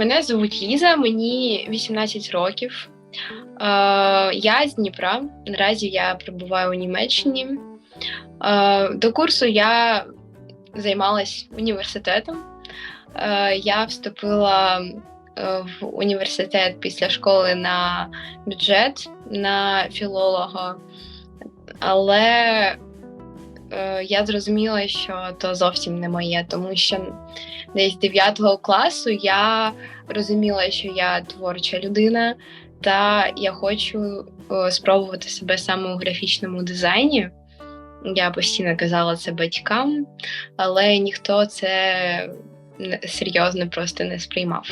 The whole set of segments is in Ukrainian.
Мене звуть Ліза, мені 18 років. Е, я з Дніпра. Наразі я перебуваю у Німеччині. Е, до курсу я займалась університетом. Е, я вступила в університет після школи на бюджет на філолога, але я зрозуміла, що то зовсім не моє, тому що десь 9 класу я розуміла, що я творча людина, та я хочу е, спробувати себе саме у графічному дизайні. Я постійно казала це батькам, але ніхто це серйозно просто не сприймав.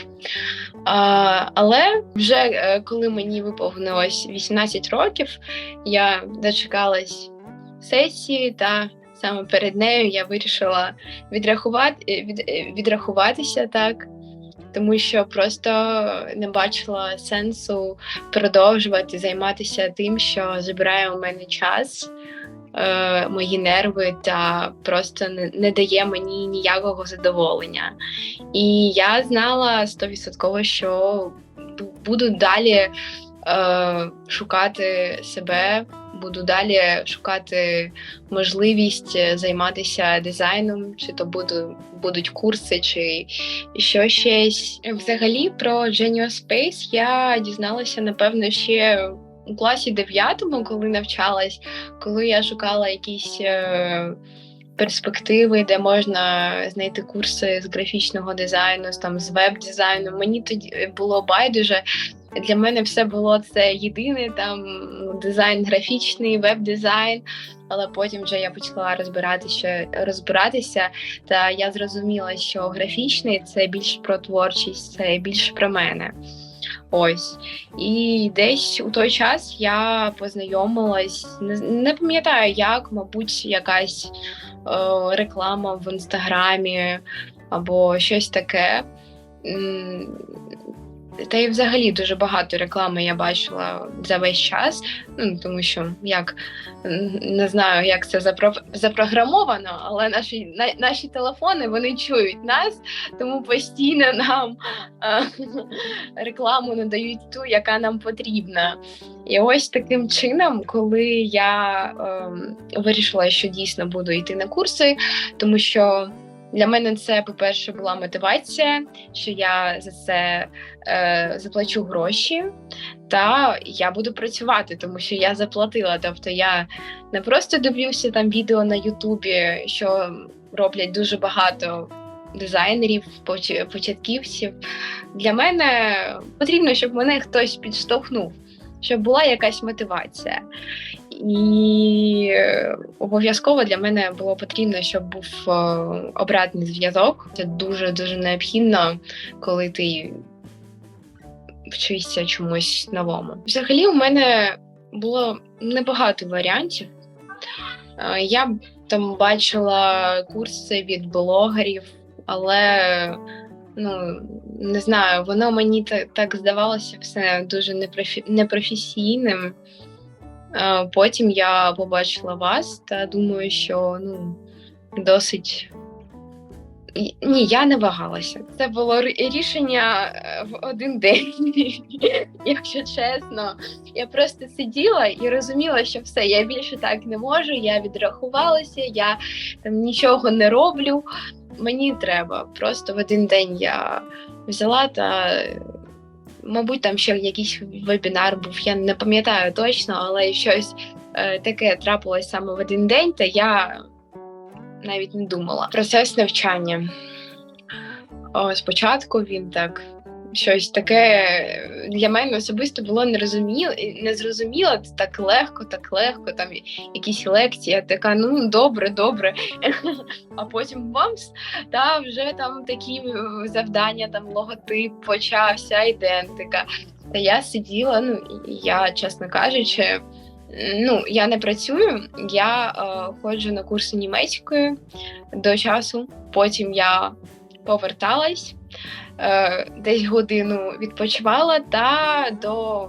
А, але вже е, коли мені виповнилось 18 років, я дочекалась сесії, та саме перед нею я вирішила відрахувати, е, від, е, відрахуватися так, тому що просто не бачила сенсу продовжувати займатися тим, що забирає у мене час, е, мої нерви та просто не, не дає мені ніякого задоволення. І я знала стовідсотково, що буду далі е, шукати себе, буду далі шукати можливість е, займатися дизайном, чи то буду, будуть курси, чи що щось. Взагалі про Genius Space я дізналася, напевно, ще у класі 9, коли навчалась, коли я шукала якісь. е, Перспективи, де можна знайти курси з графічного дизайну, там з веб-дизайну. Мені тоді було байдуже. Для мене все було це єдине там дизайн графічний, веб-дизайн. Але потім вже я почала розбиратися, розбиратися, та я зрозуміла, що графічний це більш про творчість, це більш про мене. Ось. І десь у той час я познайомилась, не, не пам'ятаю як, мабуть, якась е, реклама в інстаграмі або щось таке. Та й взагалі дуже багато реклами я бачила за весь час, ну тому що як не знаю, як це запро... запрограмовано, але наші на, наші телефони вони чують нас, тому постійно нам е, рекламу надають ту, яка нам потрібна. І ось таким чином, коли я ем, вирішила, що дійсно буду йти на курси, тому що для мене це, по-перше, була мотивація, що я за це е, заплачу гроші, та я буду працювати, тому що я заплатила. Тобто я не просто дивлюся там відео на Ютубі, що роблять дуже багато дизайнерів, поч- початківців. Для мене потрібно, щоб мене хтось підштовхнув, щоб була якась мотивація. І обов'язково для мене було потрібно, щоб був е, обратний зв'язок. Це дуже дуже необхідно, коли ти вчишся чомусь новому. Взагалі, у мене було небагато варіантів. Е, Я там бачила курси від блогерів, але ну не знаю, воно мені так здавалося все дуже непрофі... непрофесійним. Е, Потім я побачила вас та думаю, що ну досить. Ні, я не вагалася. Це було рішення е, в один день, якщо чесно. Я просто сиділа і розуміла, що все, я більше так не можу. Я відрахувалася, я там нічого не роблю. Мені треба. Просто в один день я взяла та мабуть, там ще якийсь вебінар був, я не пам'ятаю точно, але щось е, таке трапилось саме в один день, та я навіть не думала. Процес навчання. О, спочатку він так. Щось таке для мене особисто було нерозуміло, незрозуміло, це так легко, так легко, там якісь лекції, я така, ну добре, добре. А потім бамс, та вже там такі е, завдання, там логотип почався, ідентика. Та я сиділа, ну я, чесно кажучи, ну я не працюю, я е, ходжу на курси німецької до часу. Потім я поверталась, е, десь годину відпочивала та до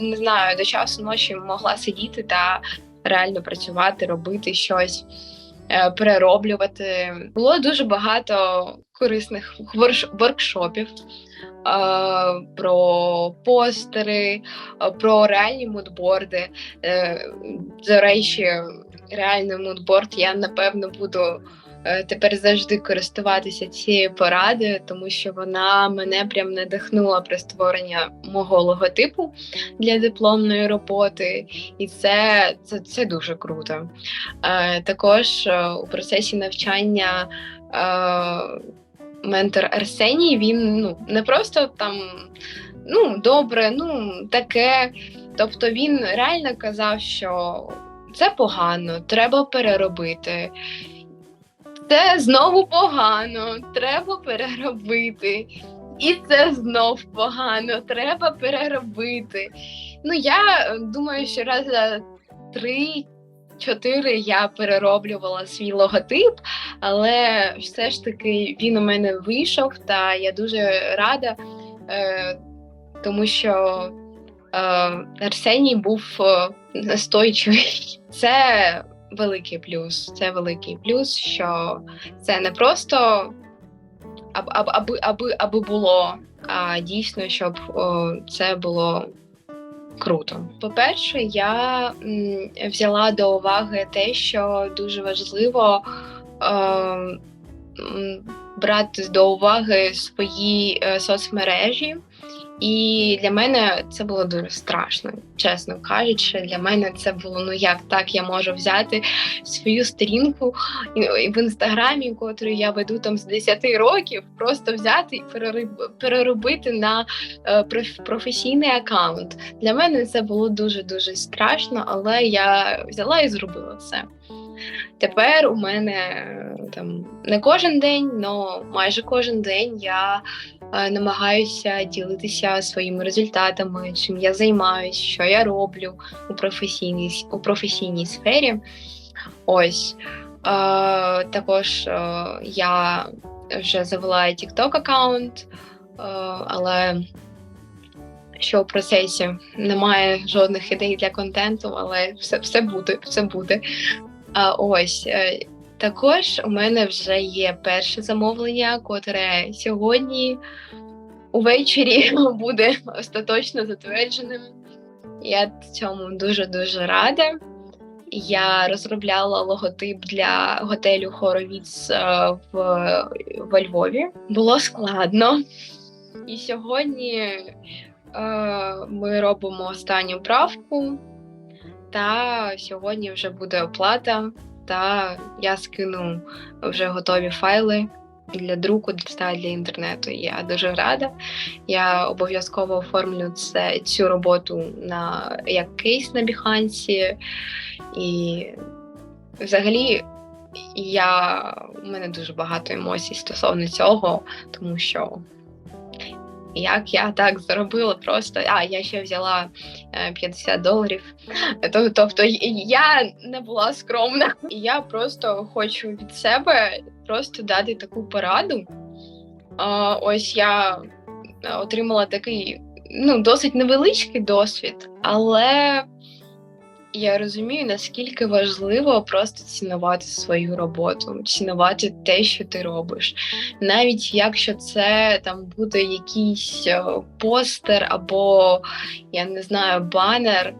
не знаю, до часу ночі могла сидіти та реально працювати, робити щось. е, перероблювати. Було дуже багато корисних воркшопів. е, Про постери, е, про реальні мудборди. Е, До речі, реальний мудборд я напевно буду е, тепер завжди користуватися цією порадою, тому що вона мене прям надихнула при створення мого логотипу для дипломної роботи, і це, це, це дуже круто. Е, Також е, у процесі навчання. е, Ментор Арсеній, він ну не просто там ну добре, ну таке. Тобто він реально казав, що це погано, треба переробити. Це знову погано, треба переробити. І це знов погано, треба переробити. Ну, я думаю, що раз за три-чотири я перероблювала свій логотип, але все ж таки він у мене вийшов, та я дуже рада, е, тому що е, Арсеній був е, настойчивий. Це великий плюс. Це великий плюс, що це не просто аб- аб- аби, аби, аби було, а дійсно, щоб о, це було круто. По-перше, я м, взяла до уваги те, що дуже важливо. Е, м, брати до уваги свої е, соцмережі, і для мене це було дуже страшно, чесно кажучи. Для мене це було ну як так я можу взяти свою сторінку в інстаграмі, котру я веду там з 10 років, просто взяти і перероб- переробити на е, проф- професійний аккаунт. Для мене це було дуже дуже страшно, але я взяла і зробила це. Тепер у мене е, там не кожен день, але майже кожен день я е, намагаюся ділитися своїми результатами, чим я займаюсь, що я роблю у професійній, у професійній сфері. Ось. Е, також е, я вже завела TikTok аккаунт, але що в процесі немає жодних ідей для контенту, але все, все буде, все буде. А ось е, також у мене вже є перше замовлення, котре сьогодні увечері буде остаточно затвердженим. Я цьому дуже дуже рада. Я розробляла логотип для готелю Хоровіц е, в, во Львові. Було складно. І сьогодні е, ми робимо останню правку, та сьогодні вже буде оплата, та я скину вже готові файли для друку для інтернету. Я дуже рада. Я обов'язково оформлю це, цю роботу на як кейс на Behance. І взагалі я, у мене дуже багато емоцій стосовно цього, тому що як я так заробила просто. А, я ще взяла е, 50 доларів. Тобто я не була скромна. І я просто хочу від себе просто дати таку пораду. Ось я е, отримала такий ну, досить невеличкий досвід, але я розумію, наскільки важливо просто цінувати свою роботу, цінувати те, що ти робиш. Навіть якщо це там буде якийсь е, постер або я не знаю, банер.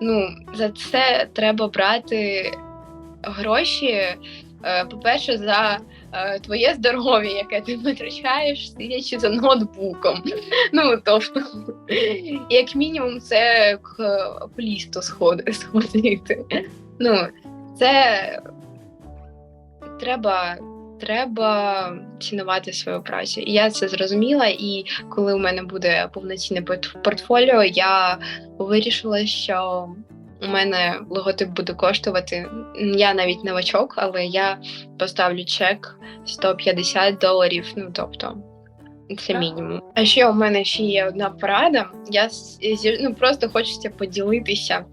Ну, за це треба брати гроші. е, По-перше, за твоє здоров'я, яке ти витрачаєш, сидячи за ноутбуком. Ну, тобто, як мінімум, це к сходи- сходити. Ну, це треба, треба цінувати свою працю. І я це зрозуміла. І коли у мене буде повноцінне портфоліо, я вирішила, що у мене логотип буде коштувати. Я навіть новачок, але я поставлю чек 150 доларів. Ну тобто. Це мінімум. А ще у мене ще є одна порада. Я ну, просто хочеться поділитися.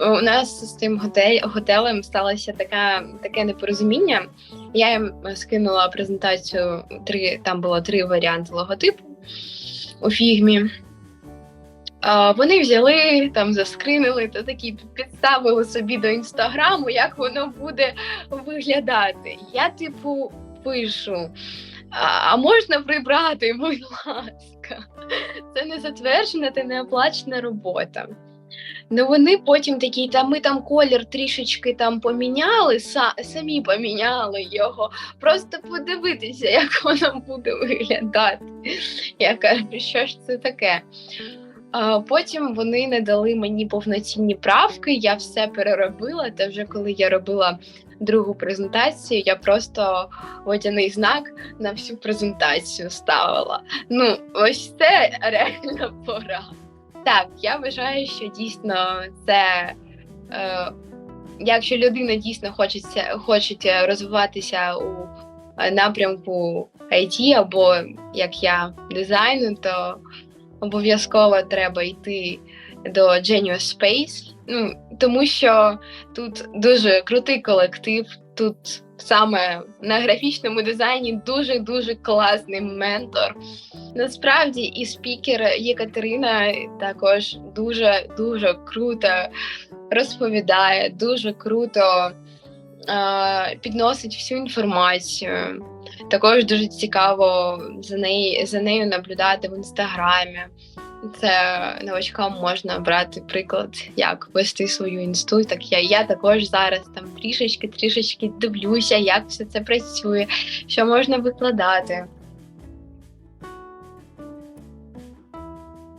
У нас з цим готель, готелем сталося така, таке непорозуміння. Я їм скинула презентацію. Три там було три варіанти логотипу у фігмі. Вони взяли там, заскринили та такі підставили собі до інстаграму, як воно буде виглядати. Я, типу, пишу. А, можна прибрати, будь ласка. Це не затверджена та не оплачена робота. Ну вони потім такі, та ми там колір трішечки там поміняли, са- самі поміняли його. Просто подивитися, як воно буде виглядати. Я кажу, що ж це таке? Потім вони не дали мені повноцінні правки, я все переробила. Та вже коли я робила другу презентацію, я просто водяний знак на всю презентацію ставила. Ну, ось це реально пора. Так, я вважаю, що дійсно це. Е, якщо людина дійсно хочеться, хоче розвиватися у напрямку IT або як я дизайну, то обов'язково треба йти до Genius Space. Ну, тому що тут дуже крутий колектив. Тут саме на графічному дизайні дуже дуже класний ментор. Насправді і спікер Єкатерина також дуже дуже круто розповідає, дуже круто підносить всю інформацію. Також дуже цікаво за неї за нею наблюдати в інстаграмі. Це новачкам можна брати приклад, як вести свою інсту. Так я, я також зараз там трішечки, трішечки дивлюся, як все це працює, що можна викладати.